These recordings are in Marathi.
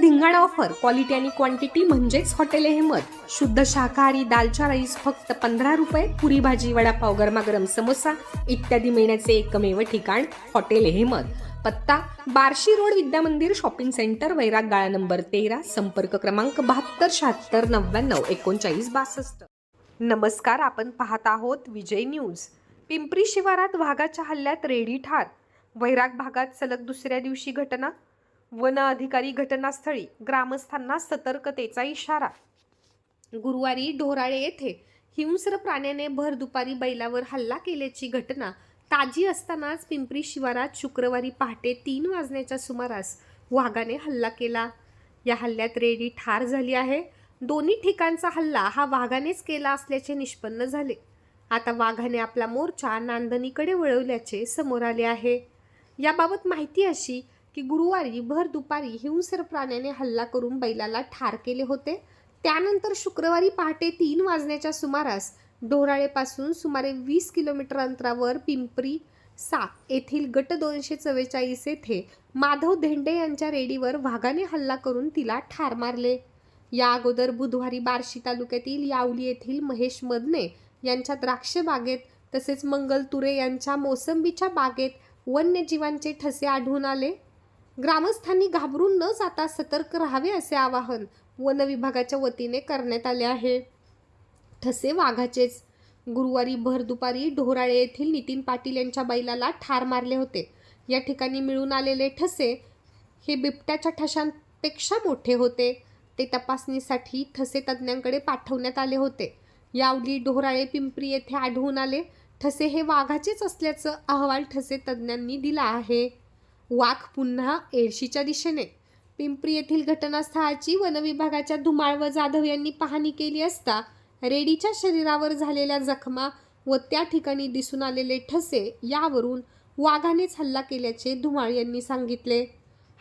धिंगाणा ऑफर क्वालिटी आणि क्वांटिटी म्हणजेच हॉटेल अहमद शुद्ध शाकाहारी दालचा राईस फक्त पंधरा रुपये पुरी भाजी वडापाव गरमागरम समोसा इत्यादी मिळण्याचे एकमेव ठिकाण हॉटेल अहमद पत्ता Barshi road Vidyamandir shopping centre Vairag गाळा नंबर तेरा संपर्क क्रमांक बहात्तर शहात्तर नव्याण्णव एकोणचाळीस बासष्ट. नमस्कार आपण पाहत आहोत विजय न्यूज. पिंपरी शिवारात वाघाच्या हल्ल्यात रेडी ठार. वैराग भागात सलग दुसऱ्या दिवशी घटना. वन अधिकारी घटनास्थळी ग्रामस्थांना सतर्कतेचा इशारा. गुरुवारी ढोराळे येथे हिंस्र प्राण्याने भर दुपारी बैलावर हल्ला केल्याची घटना ताजी असतानाच पिंपरी शिवारात शुक्रवारी पहाटे तीन वाजण्याच्या सुमारास वाघाने हल्ला केला. या हल्ल्यात रेडी ठार झाली आहे. दोन्ही ठिकाणचा हल्ला हा वाघानेच केला असल्याचे निष्पन्न झाले. आता वाघाने आपला मोर्चा नांदणीकडे वळवल्याचे समोर आले आहे. याबाबत माहिती अशी की गुरुवारी भर दुपारी हिंसर प्राण्याने हल्ला करून बैलाला ठार केले होते. त्यानंतर शुक्रवारी पहाटे तीन वाजण्याच्या सुमारास ढोराळेपासून सुमारे वीस किलोमीटर अंतरावर पिंपरी सा येथील गट दोनशे चव्वेचाळीस येथे माधव धेंडे यांच्या रेडीवर वाघाने हल्ला करून तिला ठार मारले. या अगोदर बुधवारी बार्शी तालुक्यातील यावली येथील महेश मदने यांच्या द्राक्ष बागेत तसेच मंगल तुरे यांच्या मोसंबीच्या बागेत वन्यजीवांचे ठसे आढळून आले. ग्रामस्थांनी घाबरून न जाता सतर्क राहावे असे आवाहन वन विभागाच्या वतीने करण्यात आले आहे. ठसे वाघाचेच. गुरुवारी भर दुपारी ढोराळे येथील नितीन पाटील यांच्या बैलाला ठार मारले होते. या ठिकाणी मिळून आलेले ठसे हे बिबट्याच्या ठशांपेक्षा मोठे होते. ते तपासणीसाठी ठसे तज्ज्ञांकडे पाठवण्यात आले होते. यावली ढोराळे पिंपरी येथे आढळून आले. ठसे हे वाघाचेच असल्याचं अहवाल ठसे तज्ज्ञांनी दिला आहे. वाघ पुन्हा एडशीच्या दिशेने. पिंपरी येथील घटनास्थळाची वनविभागाच्या धुमाळ व जाधव यांनी पाहणी केली असता रेडीच्या शरीरावर झालेल्या जखमा व त्या ठिकाणी दिसून आलेले ठसे यावरून वाघानेच हल्ला केल्याचे धुमाळ यांनी सांगितले.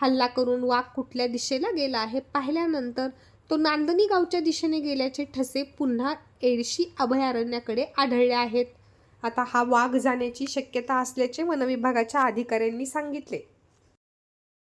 हल्ला करून वाघ कुठल्या दिशेला गेला हे पाहिल्यानंतर तो नांदणी गावच्या दिशेने गेल्याचे ठसे पुन्हा एडशी अभयारण्याकडे आढळले आहेत. आता हा वाघ जाण्याची शक्यता असल्याचे वनविभागाच्या अधिकाऱ्यांनी सांगितले.